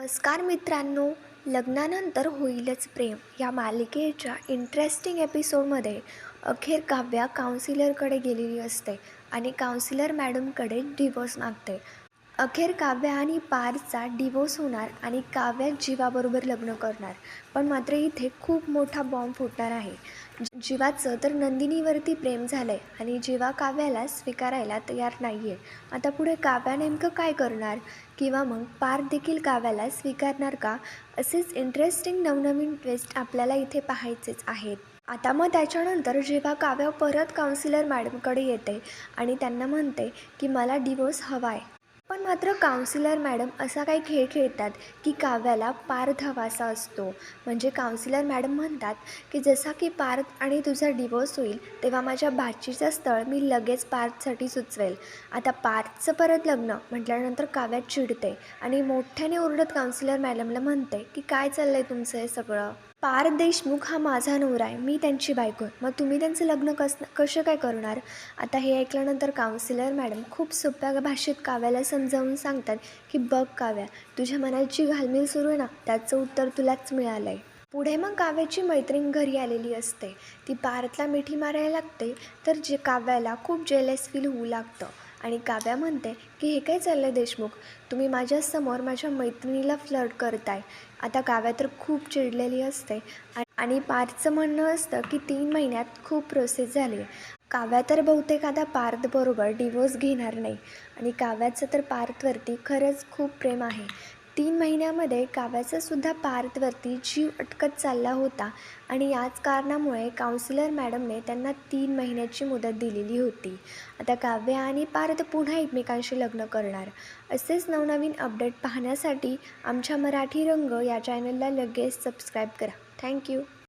नमस्कार मित्रांनो लग्नानंतर होईलच प्रेम. या मालिकेच्या इंटरेस्टिंग एपिसोडमध्ये अखेर काव्या काउन्सिलरकडे गेलेली असते आणि काउन्सिलर मॅडमकडे डिवोर्स मागते. अखेर काव्या आणि पारचा डिवोर्स होणार आणि काव्या जीवाबरोबर लग्न करणार. पण मात्र इथे खूप मोठा बॉम्ब फुटणार आहे. जीवाचं तर नंदिनीवरती प्रेम झालं आहे आणि जीवा काव्याला स्वीकारायला तयार नाही आहे आता पुढे काव्या नेमकं काय करणार? किंवा मग पार देखील काव्याला स्वीकारणार का? असेच इंटरेस्टिंग नवनवीन ट्विस्ट आपल्याला इथे पाहायचेच आहेत. आता मग त्याच्यानंतर जेव्हा काव्या परत काउन्सिलर मॅडमकडे येते आणि त्यांना म्हणते की मला डिवोर्स हवा आहे पण मात्र काउन्सिलर मॅडम असा काही खेळ खेळतात की काव्याला पार्थ हवासा असतो. म्हणजे काउन्सिलर मॅडम म्हणतात की जसा की पार्थ आणि तुझा डिवोर्स होईल तेव्हा माझ्या भाचीचं स्थळ मी लगेच पार्थसाठी सुचवेल. आता पार्थचं परत लग्न म्हटल्यानंतर काव्यात चिडते आणि मोठ्याने ओरडत काउन्सिलर मॅडमला म्हणते की काय चाललं आहे तुमचं हे सगळं? पार देशमुख हा माझा नवरा आहे. मी त्यांची बायको आहे. मग तुम्ही त्यांचं लग्न कसं कसं काय करणार? आता हे ऐकल्यानंतर काउन्सिलर मॅडम खूप सोप्या भाषेत काव्याला समजावून सांगतात की बघ काव्या तुझ्या मनात जी घालमेल सुरू आहे ना त्याचं उत्तर तुलाच मिळालं आहे पुढे मग काव्याची मैत्रीण घरी आलेली असते. ती पारतला मिठी मारायला लागते तर जे काव्याला खूप जेलेस फील होऊ लागतं. आणि काव्या म्हणते की हे काय चाललं आहे देशमुख? तुम्ही माझ्यासमोर माझ्या मैत्रिणीला फ्लर्ट करताय. आता काव्या तर खूप चिडलेली असते. आणि पार्थचं म्हणणं असतं की तीन महिन्यात खूप प्रोसेस झाली आहे काव्या तर बहुतेक आता पार्थबरोबर डिवोर्स घेणार नाही. आणि काव्याचं तर पार्थवरती खरंच खूप प्रेम आहे. तीन महिन्यामध्ये काव्याचासुद्धा पार्थवरती जीव अटकत चालला होता आणि याच कारणामुळे काउन्सिलर मॅडमने त्यांना तीन महिन्याची मुदत दिलेली होती. आता काव्य आणि पार्थ पुन्हा एकमेकांशी लग्न करणार. असेच नवनवीन अपडेट पाहण्यासाठी आमच्या मराठी रंग या चॅनलला लगेच सबस्क्राईब करा. थँक्यू